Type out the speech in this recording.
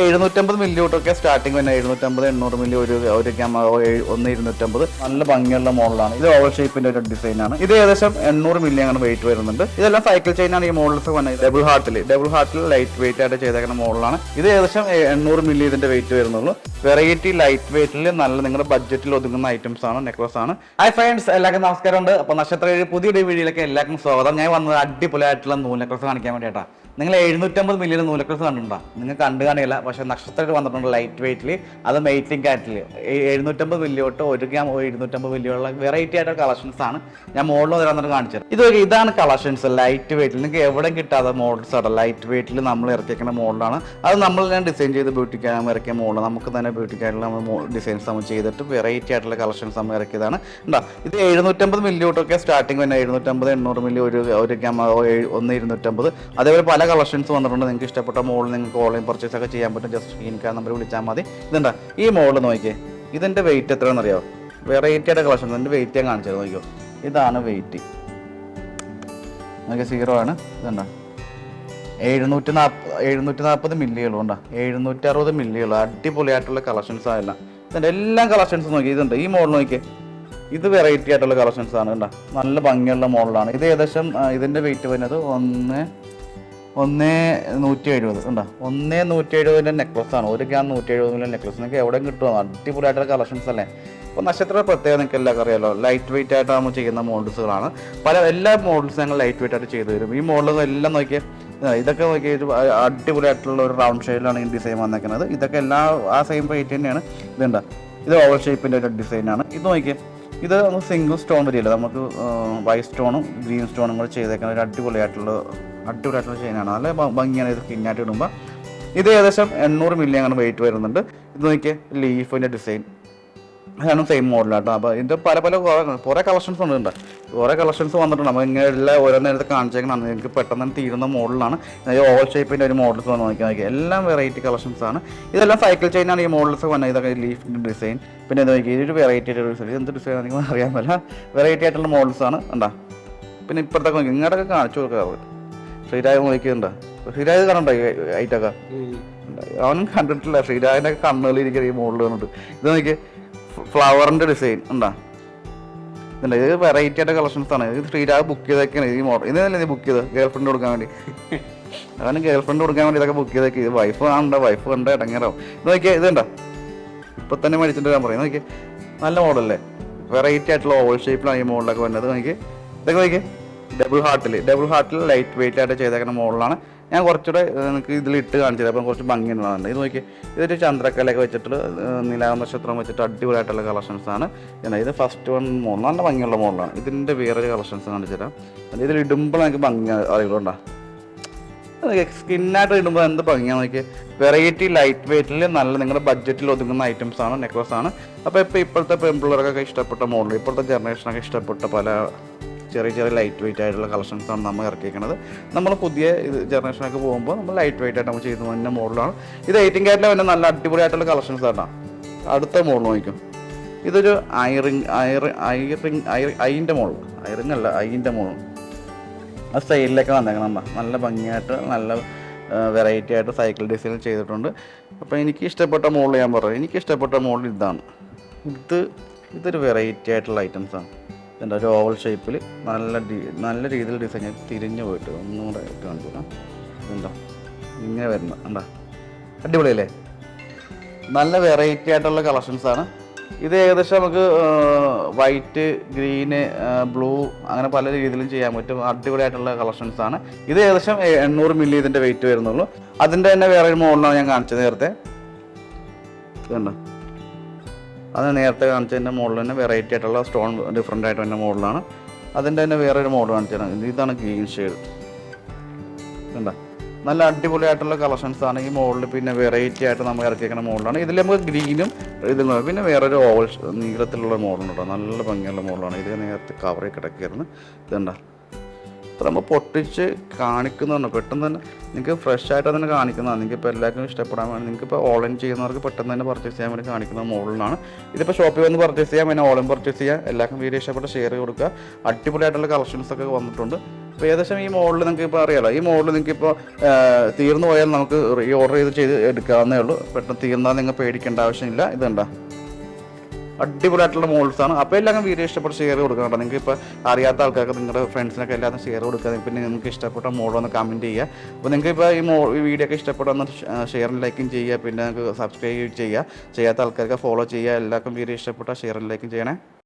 എഴുന്നൂറ്റമ്പത് milli തൊട്ടൊക്കെ starting തന്നെ. എഴുന്നൂറ്റമ്പത് എണ്ണൂറ് മില്ലി ഒരു ഒരു ക്യാമറ ഒന്ന് ഇരുന്നൂറ്റമ്പത്. നല്ല ഭംഗിയുള്ള മോഡലാണ് ഇത് ഓവർ ഷേപ്പിന്റെ ഒരു ഡിസൈൻ ആണ്. ഇത് ഏകദേശം എണ്ണൂറ് മില്ലി അങ്ങനെ വെയിറ്റ് വരുന്നുണ്ട്. ഇതെല്ലാം സൈക്കിൾ ചെയിൻ ആണ് ഈ മോഡൽസ് വന്നത്. ഡബിൾ ഹാർട്ടിൽ ഡബിൾ ഹാർട്ടിൽ ലൈറ്റ് വെയിറ്റ് ആയിട്ട് ചെയ്തേക്കുന്ന മോഡലാണ് ഇത് ഏകദേശം എണ്ണൂറ് മില്ലി ഇതിന്റെ വെയിറ്റ് വരുന്നുള്ളൂ. വെറൈറ്റി ലൈറ്റ് വെയിറ്റിൽ നല്ല നിങ്ങളുടെ ബഡ്ജറ്റിൽ ഒതുങ്ങുന്ന ഐറ്റംസ് ആണ് നെക്ലസ് ആണ്. ഹായ് ഫ്രണ്ട്സ് എല്ലാവർക്കും നമസ്കാരം ഉണ്ട് അപ്പൊ നക്ഷത്ര പുതിയ പുതിയൊരു വീഡിയോയിലേക്ക് എല്ലാവർക്കും സ്വാഗതം. ഞാൻ വന്നത് അടിപൊളിയായിട്ടുള്ള നൂൽ നെക്ലസ് കാണിക്കാൻ വേണ്ടിയിട്ടാ നിങ്ങൾ എഴുന്നൂറ്റമ്പത് മില്യൺ നൂലക്രോസ് കണ്ടിട്ടുണ്ടോ? നിങ്ങൾ കണ്ടു കാണില്ല പക്ഷേ നക്ഷത്രത്തിൽ വന്നിട്ടുണ്ട് ലൈറ്റ് വെയിറ്റിൽ അത് മെയ്റ്റിംഗ് കാറ്റിൽ എഴുന്നൂറ്റമ്പത് മില്ലി തൊട്ട് ഒരു ഗ്രാം എഴുന്നൂറ്റമ്പത് മില്ലിയുള്ള വെറൈറ്റി ആയിട്ടുള്ള കളക്ഷൻസ് ആണ് ഞാൻ മോഡൽ വരെ വന്നിട്ട് കാണിച്ചത്. ഇത് ഇതാണ് കളക്ഷൻസ് ലൈറ്റ് വെയിറ്റിൽ നിങ്ങൾക്ക് എവിടെയും കിട്ടാതെ മോഡൽസ് ആണ് ലൈറ്റ് വെയിറ്റിൽ നമ്മൾ ഇറക്കിയിരിക്കുന്ന മോഡലാണ് അത് നമ്മൾ ഞാൻ ഡിസൈൻ ചെയ്ത് ബ്യൂട്ടി ബ്യൂട്ടിക്കാൻ ഇറക്കിയ മോഡൽ നമുക്ക് തന്നെ ബ്യൂട്ടി ബ്യൂട്ടിക്കായിട്ടുള്ള നമ്മൾ ഡിസൈൻസ് നമ്മൾ ചെയ്തിട്ട് വെറൈറ്റി ആയിട്ടുള്ള കളക്ഷൻസ് നമ്മൾ ഇറക്കിയതാണ്. ഉണ്ടോ ഇത് എഴുന്നൂറ്റമ്പത് മില്ലി തൊട്ടൊക്കെ സ്റ്റാർട്ടിങ് തന്നെ എഴുന്നൂറ്റമ്പത് എണ്ണൂറ് മില്ലി ഒരു ഒരു ഗ്രാം ഒന്ന് ഇരുന്നൂറ്റമ്പത്. അതേപോലെ പല കളക്ഷൻസ് വന്നിട്ടുണ്ട്. നിങ്ങൾക്ക് ഇഷ്ടപ്പെട്ട മോഡൽ നിങ്ങൾക്ക് ഓൺലൈൻ പർച്ചേസ് ഒക്കെ ചെയ്യാൻ പറ്റും. ജസ്റ്റ് സ്ക്രീൻ നമ്പർ വിളിച്ചാൽ മതി. ഇതുണ്ടാ ഈ മോഡൽ നോക്കിയേ. ഇതിന്റെ വെയിറ്റ് എത്രയാണെന്ന് അറിയാമോ വെറൈറ്റി ആയിട്ട് കളക്ഷൻ ഇതിന്റെ വെയിറ്റ് ഞാൻ കാണിച്ചത് നോക്കിയോ ഇതാണ് വെയിറ്റ് നോക്കിയ സീറോ ആണ്. ഇതുണ്ടോ എഴുന്നൂറ്റി നാൽപ്പത് എഴുന്നൂറ്റി നാൽപ്പത് മില്ലിയുള്ളൂ ഉണ്ടാ എഴുന്നൂറ്റി അറുപത് മില്ലിയുള്ളൂ അടിപൊളിയായിട്ടുള്ള കളക്ഷൻസ് ആയല്ല ഇതിന്റെ എല്ലാ കളക്ഷൻസും നോക്കി ഇതുണ്ട്. ഈ മോഡൽ നോക്കിയേ. ഇത് വെറൈറ്റി ആയിട്ടുള്ള കളക്ഷൻസ് ആണ്. കേട്ടോ നല്ല ഭംഗിയുള്ള മോഡലാണ് ഇത് ഏകദേശം ഇതിന്റെ വെയിറ്റ് വരുന്നത് ഒന്ന് ഒന്ന് നൂറ്റി എഴുപത് ഉണ്ടോ? ഒന്നേ നൂറ്റി എഴുപതിന്റെ നെക്ലസ് ആണ്. ഒരു ഗ്രാം നൂറ്റി എഴുപതിന്റെ നെക്ലസ് നിങ്ങൾക്ക് എവിടെയും കിട്ടുമോ അടിപൊളിയായിട്ടുള്ള കളക്ഷൻസ് അല്ലേ? അപ്പോൾ നക്ഷത്ര പ്രത്യേകത നിങ്ങൾക്ക് എല്ലാവർക്കും അറിയാലോ. ലൈറ്റ് വെയിറ്റ് ആയിട്ട് നമ്മൾ ചെയ്യുന്ന മോഡൽസുകളാണ് പല എല്ലാ മോഡൽസും ഞങ്ങൾ ലൈറ്റ് വെയിറ്റ് ആയിട്ട് ചെയ്തു തരും. ഈ മോഡൽ എല്ലാം നോക്കിയാൽ ഇതൊക്കെ നോക്കി അടിപൊളിയായിട്ടുള്ള ഒരു റൗണ്ട് ഷേഡിലാണ് ഈ ഡിസൈൻ വന്നേക്കുന്നത്. ഇതൊക്കെ എല്ലാ ആ സെയിം റേറ്റ് തന്നെയാണ്. ഇതുണ്ട് ഇത് ഓവർ ഷേപ്പിന്റെ ഒരു ഡിസൈനാണ് ഇത് നോക്കിയാൽ ഇത് സിംഗിൾ സ്റ്റോൺ വരില്ല നമുക്ക് വൈറ്റ് സ്റ്റോണും ഗ്രീൻ സ്റ്റോണും കൂടെ ചെയ്തേക്കുന്ന ഒരു അടിപൊളിയായിട്ടുള്ള അടിപൊളിയായിട്ടുള്ള ചെയിനാണ് നല്ല ഭംഗിയാണ് ഇത് സ്കിന്നായിട്ട് ഇടുമ്പോൾ ഇത് ഏകദേശം എണ്ണൂറ് മില്ലി അങ്ങനെ വെയിറ്റ് വരുന്നുണ്ട്. ഇത് നോക്കിയാൽ ലീഫിന്റെ ഡിസൈൻ അതാണ് സെയിം മോഡലാട്ടോ അപ്പോൾ ഇതിന്റെ പല പല കുറേ കളക്ഷൻസ് ഉണ്ട് കുറേ കളക്ഷൻസ് വന്നിട്ടുണ്ട്. അപ്പോൾ ഇങ്ങനെ എല്ലാ ഓരോ നേരത്തെ കാണിച്ചേക്കണം നിങ്ങൾക്ക് പെട്ടെന്ന് തീരുന്ന മോഡലാണ് ഓൾ ഷേപ്പിന്റെ ഒരു മോഡൽസ് വന്ന് നോക്കി നോക്കി. എല്ലാം വെറൈറ്റി കളക്ഷൻസ് ആണ്. ഇതെല്ലാം സൈക്കിൾ ചെയിനാണ് ഈ മോഡൽസ് വന്നത്. ഇതൊക്കെ ലീഫിന്റെ ഡിസൈൻ പിന്നെ ഇത് നോക്കി ഇതൊരു വെറൈറ്റി ആയിട്ട് ഡിസൈൻ എന്ത് ഡിസൈൻ ആണെന്ന് അറിയാൻ പറ്റില്ല വെറൈറ്റി ആയിട്ടുള്ള മോഡൽസ് ആണ്. ഉണ്ടാ പിന്നെ ഇപ്പോഴത്തെ നോക്കി. ഇങ്ങോട്ടൊക്കെ കാണിച്ചു കൊടുക്കാറ് ശ്രീരാജ് നോക്കിയിട്ടുണ്ടോ. ശ്രീരാജ് കണ്ടോ ഐറ്റൊക്കെ അവനും കണ്ടിട്ടില്ല. ശ്രീരാജിന്റെ കണ്ണുകളിരിക്കുന്ന ഈ മുകളിൽ വന്നിട്ട് ഇത് നോക്കി ഫ്ലവറിന്റെ ഡിസൈൻ ഉണ്ടാ? ഇതുണ്ട്. ഇത് വെറൈറ്റി ആയിട്ട് കളക്ഷൻസ് ആണ്. ഇത് ശ്രീരാജ് ബുക്ക് ചെയ്തൊക്കെയാണ് ഈ മോഡൽ ഇതല്ലേ നീ ബുക്ക് ചെയ്ത് ഗേൾ ഫ്രണ്ട് കൊടുക്കാൻ വേണ്ടി. അവന് ഗേൾ ഫ്രണ്ട് കൊടുക്കാൻ വേണ്ടി ഇതൊക്കെ ബുക്ക് ചെയ്തൊക്കെ. ഇത് വൈഫ് കാണണ്ട. വൈഫ് കണ്ട ഇടങ്ങേറാവും. ഇത് നോക്കിയാൽ ഇതുണ്ടോ ഇപ്പൊ തന്നെ മേടിച്ചിട്ട് ഞാൻ പറയും. നോക്കിയേ നല്ല മോഡലല്ലേ വെറൈറ്റി ആയിട്ടുള്ള ഓവൽ ഷേപ്പിലാണ് ഈ മോഡലൊക്കെ വരുന്നത്. നോക്കി ഇതൊക്കെ നോക്കിയേ. ഡബിൾ ഹാർട്ടിൽ ഡബിൾ ഹാർട്ടിൽ ലൈറ്റ് വെയിറ്റ് ആയിട്ട് ചെയ്തേക്കുന്ന മോഡലാണ്. ഞാൻ കുറച്ചുകൂടെ നിങ്ങൾക്ക് ഇതിൽ ഇട്ട് കാണിച്ചത് അപ്പം കുറച്ച് ഭംഗി ഉണ്ടാകുന്നുണ്ട് ഇത് നോക്കി ഇതൊരു ചന്ദ്രക്കലയൊക്കെ വെച്ചിട്ട് നിലാവ് നക്ഷത്രം വെച്ചിട്ട് അടിപൊളിയായിട്ടുള്ള കളക്ഷൻസ് ആണ്. ഇത് ഫസ്റ്റ് വൺ മോഡൽ നല്ല ഭംഗിയുള്ള മോഡലാണ്. ഇതിന്റെ വേറൊരു കളക്ഷൻസ് കാണിച്ചു തരാം. ഇതിൽ ഇടുമ്പോൾ എനിക്ക് ഭംഗി അറിയുള്ളൂ സ്കിന്നായിട്ട് ഇടുമ്പോൾ എന്ത് ഭംഗിയാണ് നോക്കി വെറൈറ്റി ലൈറ്റ് വെയിറ്റിൽ നല്ല നിങ്ങളുടെ ബഡ്ജറ്റിൽ ഒതുങ്ങുന്ന ഐറ്റംസ് ആണ് നെക്ലസ് ആണ്. അപ്പോൾ ഇപ്പോൾ ഇപ്പോഴത്തെ പെൺപിള്ളേർക്കൊക്കെ ഇഷ്ടപ്പെട്ട മോഡൽ ഇപ്പോഴത്തെ ജനറേഷനൊക്കെ ഇഷ്ടപ്പെട്ട പല ചെറിയ ചെറിയ ലൈറ്റ് വെയിറ്റ് ആയിട്ടുള്ള കളക്ഷൻസ് ആണ് നമ്മൾ ഇറക്കിയിരിക്കുന്നത്. നമ്മൾ പുതിയ ഇത് ജനറേഷനൊക്കെ പോകുമ്പോൾ നമ്മൾ ലൈറ്റ് വെയിറ്റ് ആയിട്ട് നമ്മൾ ചെയ്യുന്ന തന്നെ മോഡലാണ് ഇത് എയ്റ്റീൻ കാരറ്റിലെ തന്നെ നല്ല അടിപൊളി ആയിട്ടുള്ള കളക്ഷൻസ് ആണ് അടുത്ത മോഡൽ നോക്കും ഇതൊരു ഐറിങ് ഐറി ഐറിങ് ഐറി ഐന്റെ മോഡൽ ഐറിങ് അല്ല ഐന്റെ മോഡൽ ആ സ്റ്റൈലിലൊക്കെ വന്നേക്കണം നല്ല ഭംഗിയായിട്ട് നല്ല വെറൈറ്റി ആയിട്ട് സൈക്കിൾ ഡിസൈൻ ചെയ്തിട്ടുണ്ട്. അപ്പോൾ എനിക്ക് ഇഷ്ടപ്പെട്ട മോഡൽ ഞാൻ പറഞ്ഞു എനിക്ക് ഇഷ്ടപ്പെട്ട മോഡൽ ഇതാണ്. ഇത് ഇതൊരു വെറൈറ്റി ആയിട്ടുള്ള ഐറ്റംസാണ് എന്താ ഒരു ഓവൽ ഷേപ്പിൽ നല്ല നല്ല രീതിയിൽ ഡിസൈൻ തിരിഞ്ഞു പോയിട്ട് ഒന്നും കൂടെ കാണിച്ചു എന്താ ഇങ്ങനെ വരുന്ന എന്താ അടിപൊളിയല്ലേ? നല്ല വെറൈറ്റി ആയിട്ടുള്ള കളക്ഷൻസാണ് ഇത് ഏകദേശം നമുക്ക് വൈറ്റ് ഗ്രീന് ബ്ലൂ അങ്ങനെ പല രീതിയിലും ചെയ്യാൻ പറ്റും. അടിപൊളിയായിട്ടുള്ള കളക്ഷൻസ് ആണ്. ഇത് ഏകദേശം എണ്ണൂറ് മില്ലി ഇതിന്റെ വെയിറ്റ് വരുന്നുള്ളൂ. അതിന്റെ തന്നെ വേറെ ഒരു മോഡലാണ് ഞാൻ കാണിച്ചത് നേരത്തെ. ഇതുണ്ടോ അത് നേരത്തെ കാണിച്ചതിന്റെ മോഡൽ തന്നെ വെറൈറ്റി ആയിട്ടുള്ള സ്റ്റോൺ ഡിഫറെന്റ് ആയിട്ട് തന്നെ മോഡലാണ് അതിന്റെ തന്നെ വേറെ ഒരു മോഡൽ കാണിച്ചത് ഇതാണ് ഗ്രീൻ ഷെയ്ഡ് കണ്ടോ? നല്ല അടിപൊളിയായിട്ടുള്ള കളക്ഷൻസ് ആണ് ഈ മോഡൽ പിന്നെ വെറൈറ്റി ആയിട്ട് നമ്മൾ ഇറക്കിയിരിക്കുന്ന മോഡലാണ് ഇതിൽ നമുക്ക് ഗ്രീനും ഇതും പിന്നെ വേറൊരു ഓവൽ നീളത്തിലുള്ള മോഡലുണ്ടോ നല്ല ഭംഗിയുള്ള മോഡലാണ് ഇത് നേരത്തെ കവറിൽ കിടക്കുകയായിരുന്നു ഇതുണ്ട ഇത്ര നമ്മൾ പൊട്ടിച്ച് കാണിക്കുന്നതാണ് പെട്ടെന്ന് തന്നെ നിങ്ങൾക്ക് ഫ്രഷ് ആയിട്ട് തന്നെ കാണിക്കുന്നതാണ് നിങ്ങൾക്ക് ഇപ്പോൾ എല്ലാവർക്കും ഇഷ്ടപ്പെടാൻ വേണ്ടി നിങ്ങൾക്ക് ഇപ്പോൾ ഓൺലൈൻ ചെയ്യുന്നവർക്ക് പെട്ടെന്ന് തന്നെ പർച്ചേസ് ചെയ്യാൻ വേണ്ടി കാണിക്കുന്ന മോഡലാണ്. ഇതിപ്പോൾ ഷോപ്പിൽ വന്ന് പർച്ചേസ് ചെയ്യാം പിന്നെ ഓൺലൈൻ പർച്ചേസ് ചെയ്യാം. എല്ലാവർക്കും വീഡിയോ ഇഷ്ടപ്പെട്ട് ഷെയർ കൊടുക്കുക. അടിപൊളിയായിട്ടുള്ള കളക്ഷൻസ് ഒക്കെ വന്നിട്ടുണ്ട്. അപ്പോൾ ഏകദേശം ഈ മോഡൽ നിങ്ങൾക്ക് ഇപ്പോൾ അറിയാലോ. ഈ മോഡൽ നിങ്ങൾക്ക് ഇപ്പോൾ തീർന്നു പോയാൽ നമുക്ക് റീ ഓർഡർ ചെയ്ത് ചെയ്ത് എടുക്കാവുന്നേ ഉള്ളൂ. പെട്ടെന്ന് തീർന്നാൽ നിങ്ങൾ പേടിക്കേണ്ട ആവശ്യമില്ല. ഇതുണ്ടോ? അടിപൊളിയായിട്ടുള്ള മോൾസ് ആണ് അപ്പോൾ എല്ലാവരും വീഡിയോ ഇഷ്ടപ്പെട്ട് ഷെയർ കൊടുക്കണം കേട്ടോ. നിങ്ങൾക്ക് ഇപ്പോൾ അറിയാത്ത ആൾക്കാർക്ക് നിങ്ങളുടെ ഫ്രണ്ട്സിനൊക്കെ എല്ലാവരും ഷെയർ കൊടുക്കുക പിന്നെ നിങ്ങൾക്ക് ഇഷ്ടപ്പെട്ട മോൾ ഒന്ന് കമന്റ് ചെയ്യുക. അപ്പോൾ നിങ്ങൾക്ക് ഇപ്പോൾ ഈ മോ ഈ വീഡിയോ ഒക്കെ ഇഷ്ടപ്പെട്ടൊന്ന് ഷെയറും ലൈക്കും ചെയ്യുക. പിന്നെ നിങ്ങൾക്ക് സബ്സ്ക്രൈബ് ചെയ്യുക. ചെയ്യാത്ത ആൾക്കാർക്ക് ഫോളോ ചെയ്യുക. എല്ലാവർക്കും വീഡിയോ ഇഷ്ടപ്പെട്ട ഷെയറും ലൈക്കും ചെയ്യണേ.